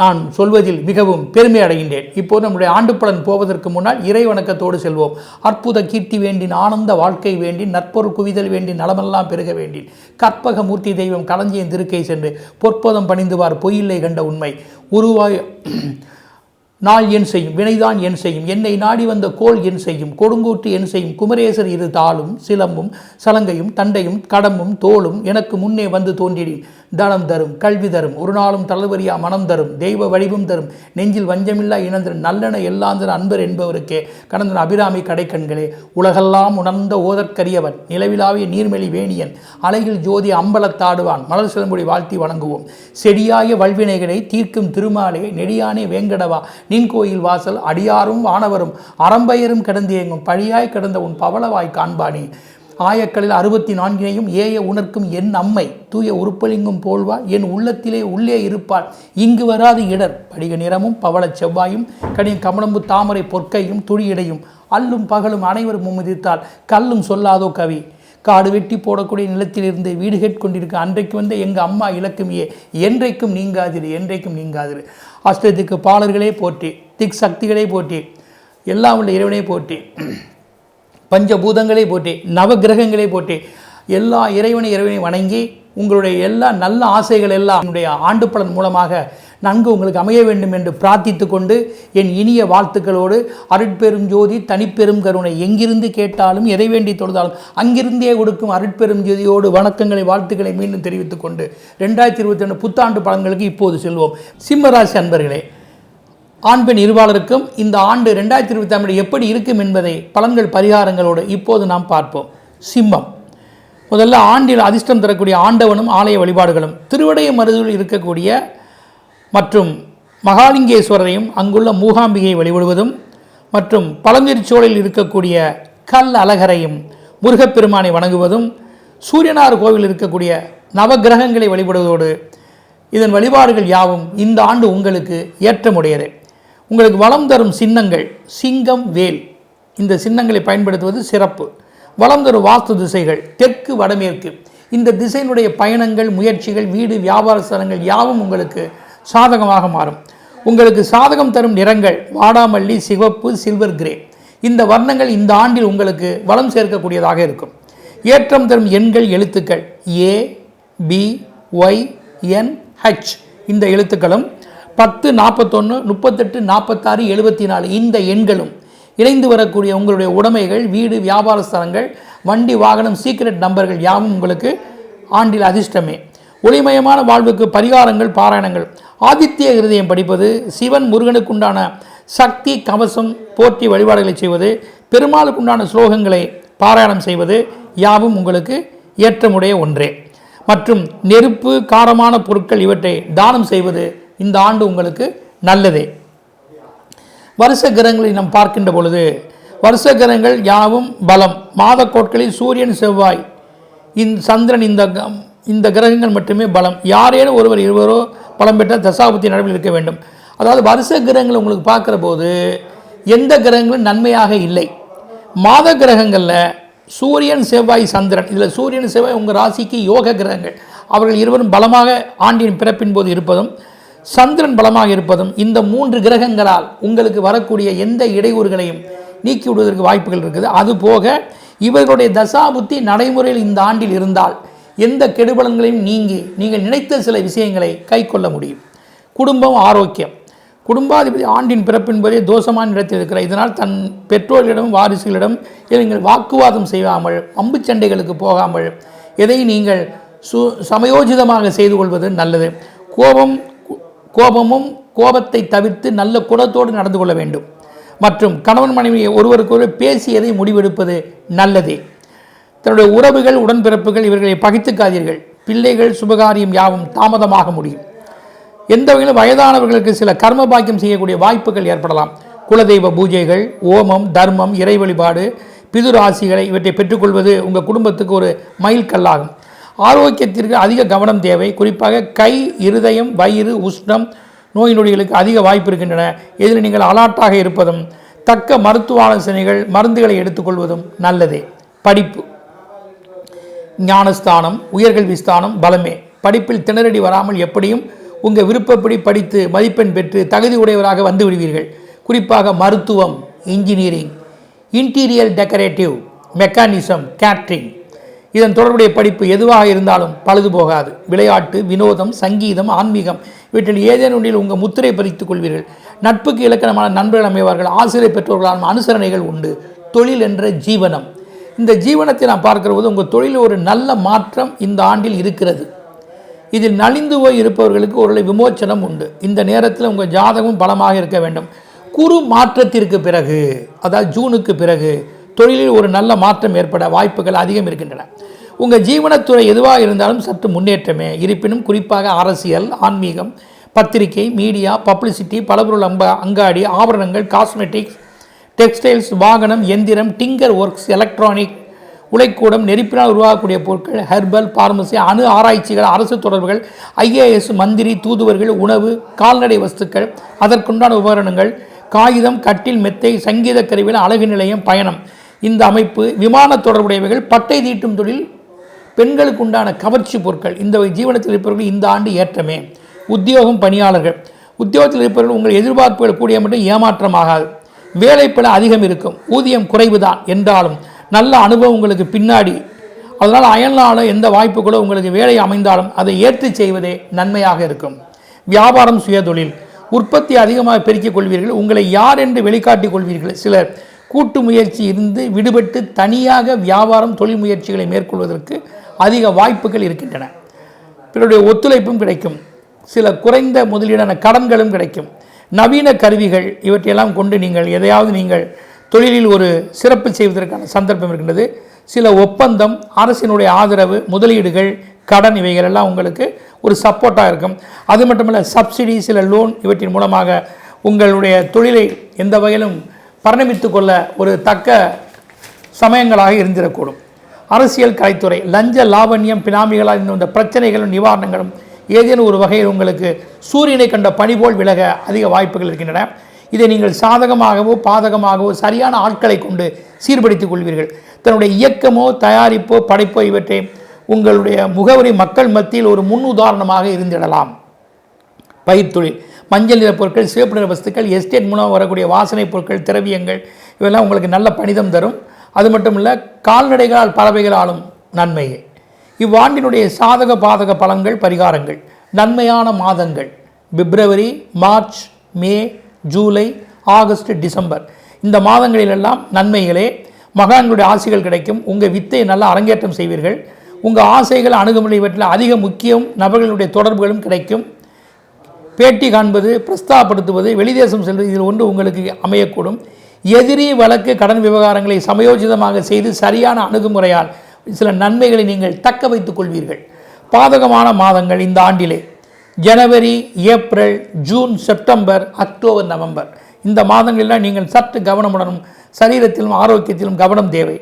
நான் சொல்வதில் மிகவும் பெருமை அடைகின்றேன். இப்போது நம்முடைய ஆண்டு பலன் போவதற்கு முன்னால் இறை வணக்கத்தோடு செல்வோம். அற்புத கீர்த்தி வேண்டின் ஆனந்த வாழ்க்கை வேண்டி நற்பொருள் குவிதல் வேண்டி நலமெல்லாம் பெருக வேண்டி கற்பக மூர்த்தி தெய்வம் களஞ்சியின் திருக்கை சென்று பொற்பதம் பணிந்துவார் பொய்யில்லை கண்ட உண்மை. உருவாய் நாள் என் செய்யும் வினைதான் என் செய்யும் என்னை நாடி வந்த கோல் என் செய்யும் கொடுங்கூற்று என் செய்யும் குமரேசர் இரு தாளும் சிலம்பும் சலங்கையும் தண்டையும் கடம்பும் தோளும் எனக்கு முன்னே வந்து தோன்றிடும் தனம் தரும் கல்வி தரும் ஒரு நாளும் தளர்வரியா மனம் தரும் தெய்வ வடிவும் தரும் நெஞ்சில் வஞ்சமில்லா இணந்தன் நல்லென எல்லாந்தர் அன்பர் என்பவருக்கே. கடந்தன் அபிராமி கடைக்கண்களே உலகெல்லாம் உணர்ந்த ஓதற்கரியவன் நிலவிலாவிய நீர்மெளி வேணியன் அலையில் ஜோதி அம்பலத்தாடுவான் மலர் சிலம்புடி வாழ்த்தி வணங்குவோம். செடியாய வல்வினைகளை தீர்க்கும் திருமாலே நெடியானே வேங்கடவா நின் கோயில் வாசல் அடியாரும் வானவரும் அறம்பெயரும் கிடந்தேங்கும் பழியாய் கிடந்த உன் பவளவாய் காண்பானே. ஆயக்களில் அறுபத்தி நான்கினையும் ஏய உணர்க்கும் என் அம்மை. தூய உருப்பலிங்கும் போல்வா என் உள்ளத்திலே உள்ளே இருப்பாள். இங்கு வராது இடர். படிக நிறமும் பவள செவ்வாயும் கடின் கமலம்பு தாமரை பொற்கையும் துளியிடையும் அல்லும் பகலும் அனைவரும் மும்மிதித்தால் கல்லும் சொல்லாதோ கவி. காடு வெட்டி போடக்கூடிய நிலத்திலிருந்து வீடு கேட்கொண்டிருக்க அன்றைக்கு வந்த எங்கள் அம்மா இலக்குமியே என்றைக்கும் நீங்காதிரு என்றைக்கும் நீங்காதிரு. அஷ்டத்துக்கு பாலர்களே போற்றி திக் சக்திகளே போற்றி எல்லாம் உள்ள இறைவனே போற்றி பஞ்சபூதங்களே போற்றி நவகிரகங்களே போற்றி எல்லா இறைவனை இறைவனை வணங்கி உங்களுடைய எல்லா நல்ல ஆசைகள் எல்லாம் என்னுடைய ஆண்டு பலன் மூலமாக நன்கு உங்களுக்கு அமைய வேண்டும் என்று பிரார்த்தித்து கொண்டு என் இனிய வாழ்த்துக்களோடு அருட்பெரும் ஜோதி தனிப்பெரும் கருணை எங்கிருந்து கேட்டாலும் எதை வேண்டி தொழுதாலும் அங்கிருந்தே கொடுக்கும் அருட்பெரும் ஜோதியோடு வணக்கங்களை வாழ்த்துக்களை மீண்டும் தெரிவித்துக் கொண்டு ரெண்டாயிரத்தி இருபத்தி ரெண்டு புத்தாண்டு பலன்களுக்கு இப்போது செல்வோம். சிம்மராசி அன்பர்களே ஆண் பெண் இருவாளருக்கும் இந்த ஆண்டு ரெண்டாயிரத்தி இருபத்தி ஐந்து எப்படி இருக்கும் என்பதை பலன்கள் பரிகாரங்களோடு இப்போது நாம் பார்ப்போம். சிம்மம். முதல்ல ஆண்டில் அதிர்ஷ்டம் தரக்கூடிய ஆண்டவனும் ஆலய வழிபாடுகளும் திருவடைய மருதில் இருக்கக்கூடிய மற்றும் மகாலிங்கேஸ்வரரையும் அங்குள்ள மூகாம்பிகையை வழிபடுவதும் மற்றும் பழந்திருச்சோலையில் இருக்கக்கூடிய கல் அழகரையும் முருகப்பெருமானை வணங்குவதும் சூரியனார் கோவில் இருக்கக்கூடிய நவக்கிரகங்களை வழிபடுவதோடு இதன் வழிபாடுகள் யாவும் இந்த ஆண்டு உங்களுக்கு ஏற்றமுடையது. உங்களுக்கு வளம் தரும் சின்னங்கள் சிங்கம் வேல். இந்த சின்னங்களை பயன்படுத்துவது சிறப்பு. வளம் தரும் வாஸ்து திசைகள் தெற்கு வடமேற்கு. இந்த திசையினுடைய பயணங்கள் முயற்சிகள் வீடு வியாபார ஸ்தலங்கள் யாவும் உங்களுக்கு சாதகமாக மாறும். உங்களுக்கு சாதகம் தரும் நிறங்கள் வாடாமல்லி சிவப்பு சில்வர் கிரே இந்த வர்ணங்கள் இந்த ஆண்டில் உங்களுக்கு வளம் சேர்க்கக்கூடியதாக இருக்கும். ஏற்றம் தரும் எண்கள் எழுத்துக்கள் A B Y N H இந்த எழுத்துக்களும் பத்து நாற்பத்தொன்று முப்பத்தெட்டு நாற்பத்தாறு எழுபத்தி நாலு இந்த எண்களும் இணைந்து வரக்கூடிய உங்களுடைய உடைமைகள் வீடு வியாபார ஸ்தலங்கள் வண்டி வாகனம் சீக்ரெட் நம்பர்கள் யாவும் உங்களுக்கு ஆண்டில் அதிர்ஷ்டமே. ஒளிமயமான வாழ்வுக்கு பரிகாரங்கள் பாராயணங்கள். ஆதித்ய ஹிருதயம் படிப்பது சிவன் முருகனுக்குண்டான சக்தி கவசம் போற்றி வழிபாடுகளை செய்வது பெருமாளுக்குண்டான ஸ்லோகங்களை பாராயணம் செய்வது யாவும் உங்களுக்கு ஏற்றமுடைய ஒன்றே. மற்றும் நெருப்பு காரமான பொருட்கள் இவற்றை தானம் செய்வது இந்த ஆண்டு உங்களுக்கு நல்லதே. வருஷ கிரகங்களை நாம் பார்க்கின்ற பொழுது வருஷ கிரகங்கள் யாவும் பலம். மாதக்கோட்களில் சூரியன் செவ்வாய் இந் சந்திரன் இந்த இந்த கிரகங்கள் மட்டுமே பலம். யாரேனும் ஒருவர் இருவரோ பலம் பெற்ற தசாபுத்தி நடுவில் இருக்க வேண்டும். அதாவது வருஷ கிரகங்களை உங்களுக்கு பார்க்குற போது எந்த கிரகங்களும் நன்மையாக இல்லை. மாத கிரகங்களில் சூரியன் செவ்வாய் சந்திரன். இதில் சூரியன் செவ்வாய் உங்கள் ராசிக்கு யோக கிரகங்கள். அவர்கள் இருவரும் பலமாக ஆண்டின் பிறப்பின் போது இருப்பதும் சந்திரன் பலமாக இருப்பதும் இந்த மூன்று கிரகங்களால் உங்களுக்கு வரக்கூடிய எந்த இடையூறுகளையும் நீக்கி விடுவதற்கு வாய்ப்புகள் இருக்குது. அதுபோக இவர்களுடைய தசாபுத்தி நடைமுறையில் இந்த ஆண்டில் இருந்தால் எந்த கெடுபலன்களையும் நீங்கி நீங்கள் நினைத்த சில விஷயங்களை கைக்கொள்ள முடியும். குடும்பம் ஆரோக்கியம். குடும்பாதிபதி ஆண்டின் பிறப்பின்பதே தோஷமான இடத்தில் இருக்கிறார். இதனால் தன் பெற்றோர்களிடம் வாரிசுகளிடம் நீங்கள் வாக்குவாதம் செய்யாமல் அம்பு சண்டைகளுக்கு போகாமல் எதை நீங்கள் சு சமயோஜிதமாக செய்து கொள்வது நல்லது. கோபம் கோபமும் கோபத்தை தவிர்த்து நல்ல குணத்தோடு நடந்து கொள்ள வேண்டும். மற்றும் கணவன் மனைவி ஒருவருக்கொரு பேசியதை முடிவெடுப்பது நல்லதே. தன்னுடைய உறவுகள் உடன்பிறப்புகள் இவர்களை பகித்துக்காதீர்கள். பிள்ளைகள் சுபகாரியம் யாவும் தாமதமாக முடியும். எந்த வகையிலும் வயதானவர்களுக்கு சில கர்ம பாக்கியம் செய்யக்கூடிய வாய்ப்புகள் ஏற்படலாம். குலதெய்வ பூஜைகள் ஓமம் தர்மம் இறை வழிபாடு பிதுராசிகளை இவற்றை பெற்றுக்கொள்வது உங்கள் குடும்பத்துக்கு ஒரு மைல்கல்லாகும் ஆரோக்கியத்திற்கு அதிக கவனம் தேவை. குறிப்பாக கை இருதயம் வயிறு உஷ்ணம் நோய் நொடிகளுக்கு அதிக வாய்ப்பு இருக்கின்றன. இதில் நீங்கள் அலாட்டாக இருப்பதும் தக்க மருத்துவ ஆலோசனைகள் மருந்துகளை எடுத்துக்கொள்வதும் நல்லதே. படிப்பு. ஞானஸ்தானம் உயர்கல்வி ஸ்தானம் பலமே. படிப்பில் திணறடி வராமல் எப்படியும் உங்கள் விருப்பப்படி படித்து மதிப்பெண் பெற்று தகுதி உடையவராக வந்து விடுவீர்கள். குறிப்பாக மருத்துவம் engineering interior decorative mechanism catering. இதன் தொடர்புடைய படிப்பு எதுவாக இருந்தாலும் பழுது போகாது. விளையாட்டு வினோதம் சங்கீதம் ஆன்மீகம் இவற்றில் ஏதேனும் ஒன்றில் உங்கள் முத்திரை பறித்துக் கொள்வீர்கள். நட்புக்கு இலக்கணமான நண்பர்கள் அமைவார்கள். ஆசிரியர் பெற்றோர்களான அனுசரணைகள் உண்டு. தொழில் என்ற ஜீவனம். இந்த ஜீவனத்தை நான் பார்க்கிற போது உங்கள் தொழிலில் ஒரு நல்ல மாற்றம் இந்த ஆண்டில் இருக்கிறது. இதில் நலிந்து போய் இருப்பவர்களுக்கு ஒரு விமோச்சனம் உண்டு. இந்த நேரத்தில் உங்கள் ஜாதகம் பலமாக இருக்க வேண்டும். குறு மாற்றத்திற்கு பிறகு அதாவது ஜூனுக்கு பிறகு தொழிலில் ஒரு நல்ல மாற்றம் ஏற்பட வாய்ப்புகள் அதிகம் இருக்கின்றன. உங்கள் ஜீவனத்துறை எதுவாக இருந்தாலும் சற்று முன்னேற்றமே. இருப்பினும் குறிப்பாக அரசியல் ஆன்மீகம் பத்திரிகை மீடியா பப்ளிசிட்டி பலபொருள் அம்ப அங்காடி ஆபரணங்கள் காஸ்மெட்டிக்ஸ் டெக்ஸ்டைல்ஸ் வாகனம் எந்திரம் டிங்கர் ஒர்க்ஸ் எலக்ட்ரானிக் உலைக்கூடம் நெருப்பினால் உருவாகக்கூடிய பொருட்கள் ஹெர்பல் பார்மசி அணு ஆராய்ச்சிகள் அரசு தொடர்புகள் ஐஏஎஸ் மந்திரி தூதுவர்கள் உணவு கால்நடை வஸ்துக்கள் அதற்குண்டான உபகரணங்கள் காகிதம் கட்டில் மெத்தை சங்கீத கருவிகள் அழகு நிலையம் பயணம். இந்த அமைப்பு விமான தொடர்புடையவைகள் பட்டை தீட்டும் தொழில் பெண்களுக்கு உண்டான கவர்ச்சி பொருட்கள். இந்த ஜீவனத்தில் இருப்பவர்கள் இந்த ஆண்டு ஏற்றமே. உத்தியோகம் பணியாளர்கள். உத்தியோகத்தில் இருப்பவர்கள் உங்கள் எதிர்பார்ப்புகள் கூடிய மட்டும் ஏமாற்றமாகாது. வேலைப்பள அதிகம் இருக்கும். ஊதியம் குறைவு தான் என்றாலும் நல்ல அனுபவம் உங்களுக்கு பின்னாடி. அதனால் அயல்நாள எந்த வாய்ப்புகளோ உங்களுக்கு வேலை அமைந்தாலும் அதை ஏற்று செய்வதே நன்மையாக இருக்கும். வியாபாரம் சுயதொழில். உற்பத்தி அதிகமாக பெருக்கிக் கொள்வீர்கள். உங்களை யார் என்று வெளிக்காட்டிக் கொள்வீர்கள். சிலர் கூட்டு முயற்சி இருந்து விடுபட்டு தனியாக வியாபாரம் தொழில் முயற்சிகளை மேற்கொள்வதற்கு அதிக வாய்ப்புகள் இருக்கின்றன. பிறருடைய ஒத்துழைப்பும் கிடைக்கும். சில குறைந்த முதலீடான கடன்களும் கிடைக்கும். நவீன கருவிகள் இவற்றையெல்லாம் கொண்டு நீங்கள் எதையாவது நீங்கள் தொழிலில் ஒரு சிறப்பு செய்வதற்கான சந்தர்ப்பம் இருக்கின்றது. சில ஒப்பந்தம் அரசினுடைய ஆதரவு முதலீடுகள் கடன் இவைகள் எல்லாம் உங்களுக்கு ஒரு சப்போர்ட்டாக இருக்கும். அது மட்டுமல்ல சப்சிடி சில லோன் இவற்றின் மூலமாக உங்களுடைய தொழிலை எந்த வகையிலும் பரிணமித்து கொள்ள ஒரு தக்க சமயங்களாக இருந்திடக்கூடும். அரசியல் கலைத்துறை லஞ்ச லாவண்யம் பினாமிகளால் இன்னும் இந்த பிரச்சனைகளும் நிவாரணங்களும் ஏதேனும் ஒரு வகையில் உங்களுக்கு சூரியனை கண்ட பணி போல் விலக அதிக வாய்ப்புகள் இருக்கின்றன. இதை நீங்கள் சாதகமாகவோ பாதகமாகவோ சரியான ஆட்களை கொண்டு சீர்படுத்திக் கொள்வீர்கள். தன்னுடைய இயக்கமோ தயாரிப்போ படைப்போ இவற்றை உங்களுடைய முகவரி மக்கள் மத்தியில் ஒரு முன் உதாரணமாக இருந்திடலாம். பயிர்த்தொழில் மஞ்சள் நிற பொருட்கள் சிவப்பு நிற வஸ்துக்கள் எஸ்டேட் மூலம் வரக்கூடிய வாசனை பொருட்கள் திரவியங்கள் இவெல்லாம் உங்களுக்கு நல்ல பணிதம் தரும். அது மட்டும் இல்லை கால்நடைகளால் பறவைகளாலும் நன்மையே இவ்வாண்டினுடைய சாதக பாதக பலன்கள் பரிகாரங்கள். நன்மையான மாதங்கள். பிப்ரவரி March May July August December. இந்த மாதங்களிலெல்லாம் நன்மைகளே. மகான்களுடைய ஆசைகள் கிடைக்கும். உங்கள் வித்தை நல்லா அரங்கேற்றம் செய்வீர்கள். உங்கள் ஆசைகள் அணுகுமுறை இவற்றில் அதிக முக்கியம் நபர்களுடைய தொடர்புகளும் கிடைக்கும். பேட்டி காண்பது பிரஸ்தாப்படுத்துவது வெளிதேசம் செல்வது இதில் ஒன்று உங்களுக்கு அமையக்கூடும். எதிரி வழக்கு கடன் விவகாரங்களை சமயோஜிதமாக செய்து சரியான அணுகுமுறையால் சில நன்மைகளை நீங்கள் தக்க வைத்துக் கொள்வீர்கள். பாதகமான மாதங்கள் இந்த ஆண்டிலே. ஜனவரி April June September October November. இந்த மாதங்களில் நீங்கள் சற்று கவனமுடனும் சரீரத்திலும் ஆரோக்கியத்திலும் கவனம் தேவை.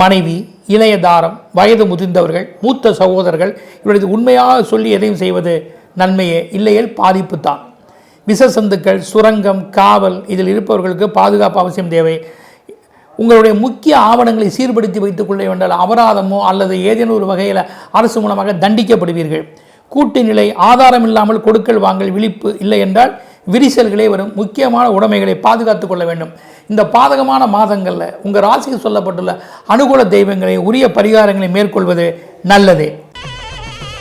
மனைவி இளைய தாரம் வயது முதிர்ந்தவர்கள் மூத்த சகோதரர்கள் இவரது உண்மையாக சொல்லி எதையும் செய்வது நன்மையே இல்லையேல் பாதிப்பு தான். விசசந்துக்கள் சுரங்கம் காவல் இதில் இருப்பவர்களுக்கு பாதுகாப்பு அவசியம் தேவை. உங்களுடைய முக்கிய ஆவணங்களை சீர்படுத்தி வைத்துக் கொள்ள வேண்டால் அபராதமோ அல்லது ஏதேனும் ஒரு வகையில் அரசு மூலமாக தண்டிக்கப்படுவீர்கள். கூட்டு நிலை ஆதாரம் இல்லாமல் கொடுக்கல் வாங்கல் விழிப்பு இல்லை என்றால் விரிசல்களே வரும். முக்கியமான உடைமைகளை பாதுகாத்து கொள்ள வேண்டும். இந்த பாதகமான மாதங்களில் உங்கள் ராசிக்கு சொல்லப்பட்டுள்ள அனுகூல தெய்வங்களை உரிய பரிகாரங்களை மேற்கொள்வது நல்லதே.